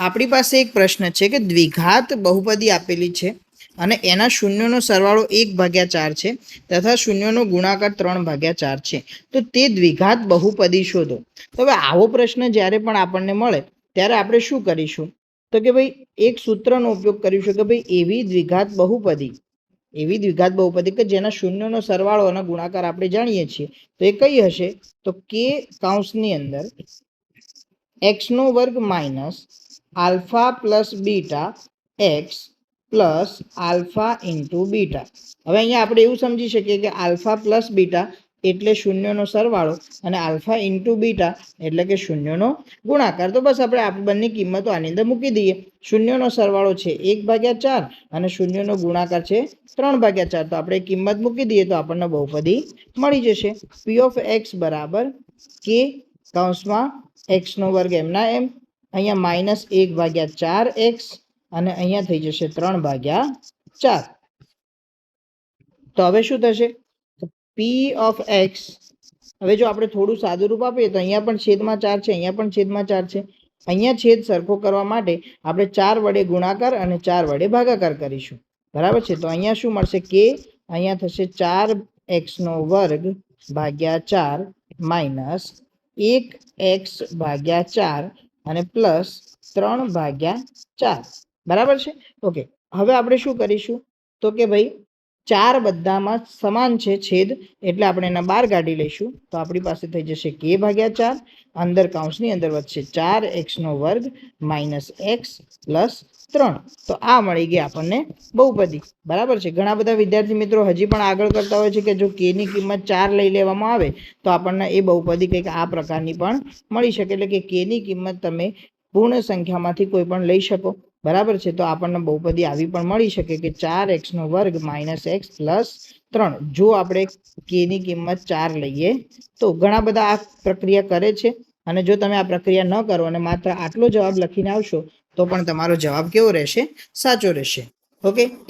આપણી પાસે એક પ્રશ્ન છે કે દ્વિઘાત બહુપદી આપેલી છે અને એના શૂન્યનો સરવાળો એક ભાગ્યા ચાર છે તથા શૂન્યનો ગુણાકાર ત્રણ ભાગ્યા ચાર છે. તો તે દ્વિઘાત બહુપદી શોધો. તો હવે આવો પ્રશ્ન જ્યારે પણ આપણને મળે, ત્યારે આપણે શું કરીશું? તો કે ભાઈ, એક સૂત્રનો ઉપયોગ કરીશું કે ભાઈ, એવી દ્વિઘાત બહુપદી, એવી દ્વિઘાત બહુપદી કે જેના શૂન્યનો સરવાળો અને ગુણાકાર આપણે જાણીએ છીએ. તો એ કઈ હશે? તો કે કાઉન્સની અંદર એક્સનો વર્ગ minus alpha plus beta x plus alpha into beta. હવે અહીંયા આપણે એવું સમજી શકીએ કે આલ્ફા પ્લસ બીટા એટલે શૂન્યનો સરવાળો અને આલ્ફા ઇન્ટુ બીટા એટલે કે શૂન્યનો ગુણાકાર. તો બસ આપણે આ બંને કિંમતો આની અંદર મૂકી દઈએ. શૂન્યનો સરવાળો છે એક ભાગ્યા ચાર અને શૂન્યનો ગુણાકાર છે ત્રણ ભાગ્યા ચાર. તો આપણે કિંમત મૂકી દઈએ તો આપણને બહુપદી મળી જશે. પી ઓફ એક્સ બરાબર કે કૌંસમાં એક્સનો વર્ગ એમના એમ. અહીંયા માઇનસ એક ભાગ્યા ચાર એક્સ અને અહીંયા થઈ જશે ત્રણ ભાગ્યા ચાર. તો હવે શું થશે? પી ઓફ એક્સ હવે જો આપણે થોડું સાદું રૂપ આપીએ તો અહીંયા પણ છેદમાં ચાર છે, અહીંયા પણ છેદમાં ચાર છે. અહીંયા છેદ સરખો કરવા માટે આપણે ચાર વડે ગુણાકાર અને ચાર વડે ભાગાકાર કરીશું. બરાબર છે? તો અહીંયા શું મળશે? કે અહીંયા થશે ચાર એક્સનો વર્ગ ભાગ્યા ચાર માઇનસ એક એક્સ ભાગ્યા ચાર અને પ્લસ ત્રણ ભાગ્યા ચાર. બરાબર છે? ઓકે. હવે આપણે શું કરીશું? તો કે ભાઈ ચાર બધામાં સમાન છે છેદ, એટલે આપણે એના બાર કાઢી લઈશું. તો આપણી પાસે થઈ જશે કે ભાગ્યા ચાર. અંદર કાઉન્સની અંદર વધશે ચાર એક્સનો વર્ગ માઇનસ એક્સ પ્લસ ત્રણ. તો આ મળી ગઈ આપણને બહુપદી. બરાબર છે? ઘણા બધા વિદ્યાર્થી મિત્રો હજી પણ આગળ કરતા હોય છે કે જો કેની કિંમત ચાર લઈ લેવામાં આવે, તો આપણને એ બહુપદી કંઈક આ પ્રકારની પણ મળી શકે. એટલે કે કેની કિંમત તમે પૂર્ણ સંખ્યામાંથી કોઈ પણ લઈ શકો. બરાબર છે? તો આપણને બહુપદી આવી પણ મળી શકે કે ચાર એક્સનો વર્ગ માઇનસ એક્સ પ્લસ ત્રણ. જો આપણે કેની કિંમત ચાર લઈએ, તો ઘણા બધા આ પ્રક્રિયા કરે છે. અને જો તમે આ પ્રક્રિયા ન કરો અને માત્ર આટલો જવાબ લખીને આવશો, તો પણ તમારો જવાબ કેવો રહેશે? સાચો રહેશે. ઓકે?